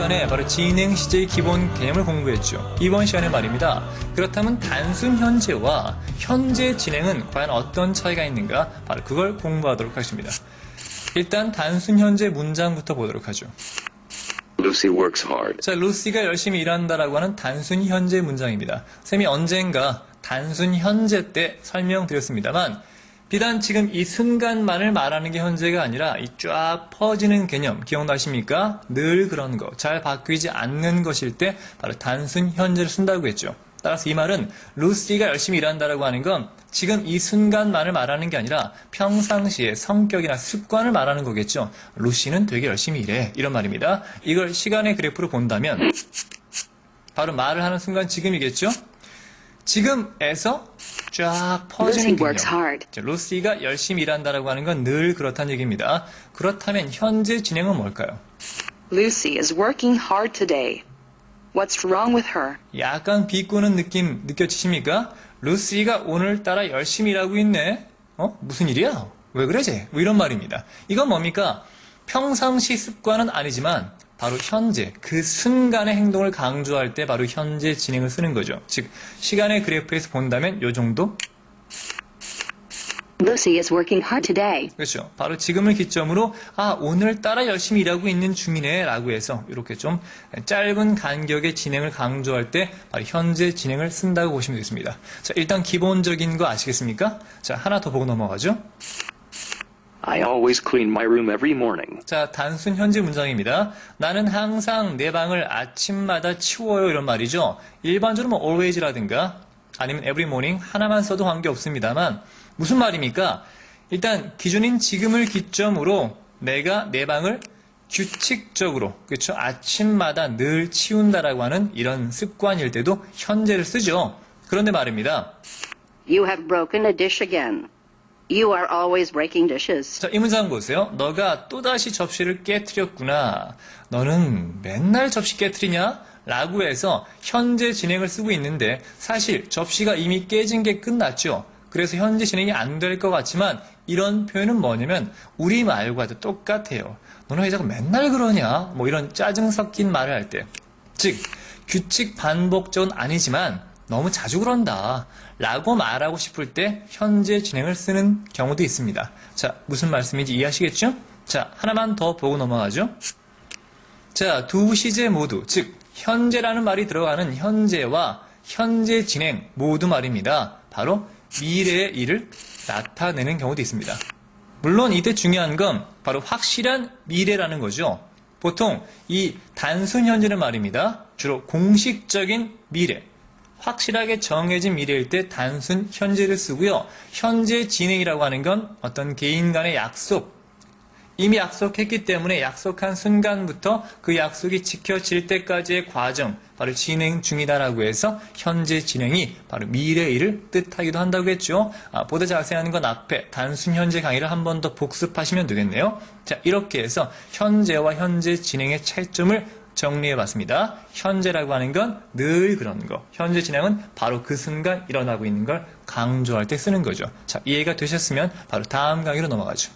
시간에 바로 진행 시제의 기본 개념을 공부했죠. 이번 시간에 말입니다. 그렇다면 단순 현재와 현재 진행은 과연 어떤 차이가 있는가? 바로 그걸 공부하도록 하겠습니다. 일단 단순 현재 문장부터 보도록 하죠. Lucy works hard. 자, 루시가 열심히 일한다라고 하는 단순 현재 문장입니다. 쌤이 언젠가 단순 현재 때 설명드렸습니다만 비단 지금 이 순간만을 말하는 게 현재가 아니라 이 쫙 퍼지는 개념 기억나십니까? 늘 그런 거, 잘 바뀌지 않는 것일 때 바로 단순 현재를 쓴다고 했죠. 따라서 이 말은 루시가 열심히 일한다라고 하는 건 지금 이 순간만을 말하는 게 아니라 평상시의 성격이나 습관을 말하는 거겠죠. 루시는 되게 열심히 일해. 이런 말입니다. 이걸 시간의 그래프로 본다면 바로 말을 하는 순간 지금이겠죠. 지금에서 쫙 퍼지는 Lucy 개념. works hard. 자, 루시가 열심히 일한다라고 하는 건 늘 그렇다는 얘기입니다. 그렇다면 현재 진행은 뭘까요? Lucy is working hard today. What's wrong with her? 약간 비꼬는 느낌 느껴지십니까? 루시가 오늘따라 열심히 일하고 있네. 어? 무슨 일이야? 왜 그러지? 뭐 이런 말입니다. 이건 뭡니까? 평상시 습관은 아니지만 바로 현재 그 순간의 행동을 강조할 때 바로 현재 진행을 쓰는 거죠. 즉 시간의 그래프에서 본다면 요 정도 Lucy is working hard today. 그렇죠. 바로 지금을 기점으로 아 오늘따라 열심히 일하고 있는 중이네라고 해서 이렇게 좀 짧은 간격의 진행을 강조할 때 바로 현재 진행을 쓴다고 보시면 되겠습니다. 자 일단 기본적인 거 아시겠습니까? 자 하나 더 보고 넘어가죠. I always clean my room every morning. 자 단순 현재 문장입니다. 나는 항상 내 방을 아침마다 치워요 이런 말이죠. 일반적으로 뭐 always라든가 아니면 every morning 하나만 써도 관계 없습니다만 무슨 말입니까? 일단 기준인 지금을 기점으로 내가 내 방을 규칙적으로 그렇죠 아침마다 늘 치운다라고 하는 이런 습관일 때도 현재를 쓰죠. 그런데 말입니다. You have broken a dish again. You are always breaking dishes. 자, 이 문장 보세요. 너가 또다시 접시를 깨뜨렸구나. 너는 맨날 접시 깨뜨리냐? 라고 해서 현재 진행을 쓰고 있는데 사실 접시가 이미 깨진 게 끝났죠. 그래서 현재 진행이 안 될 것 같지만 이런 표현은 뭐냐면 우리말과도 똑같아요. 너는 왜 자꾸 맨날 그러냐? 뭐 이런 짜증 섞인 말을 할 때. 즉, 규칙 반복적은 아니지만 너무 자주 그런다. 라고 말하고 싶을 때 현재 진행을 쓰는 경우도 있습니다. 자, 무슨 말씀인지 이해하시겠죠? 자, 하나만 더 보고 넘어가죠. 자, 두 시제 모두, 즉, 현재라는 말이 들어가는 현재와 현재 진행 모두 말입니다. 바로 미래의 일을 나타내는 경우도 있습니다. 물론 이때 중요한 건 바로 확실한 미래라는 거죠. 보통 이 단순 현재는 말입니다. 주로 공식적인 미래, 확실하게 정해진 미래일 때 단순 현재를 쓰고요. 현재 진행이라고 하는 건 어떤 개인 간의 약속, 이미 약속했기 때문에 약속한 순간부터 그 약속이 지켜질 때까지의 과정, 바로 진행 중이다라고 해서 현재 진행이 바로 미래 일을 뜻하기도 한다고 했죠. 아, 보다 자세한 건 앞에 단순 현재 강의를 한 번 더 복습하시면 되겠네요. 자, 이렇게 해서 현재와 현재 진행의 차이점을 정리해 봤습니다. 현재라고 하는 건 늘 그런 거. 현재 진행은 바로 그 순간 일어나고 있는 걸 강조할 때 쓰는 거죠. 자, 이해가 되셨으면 바로 다음 강의로 넘어가죠.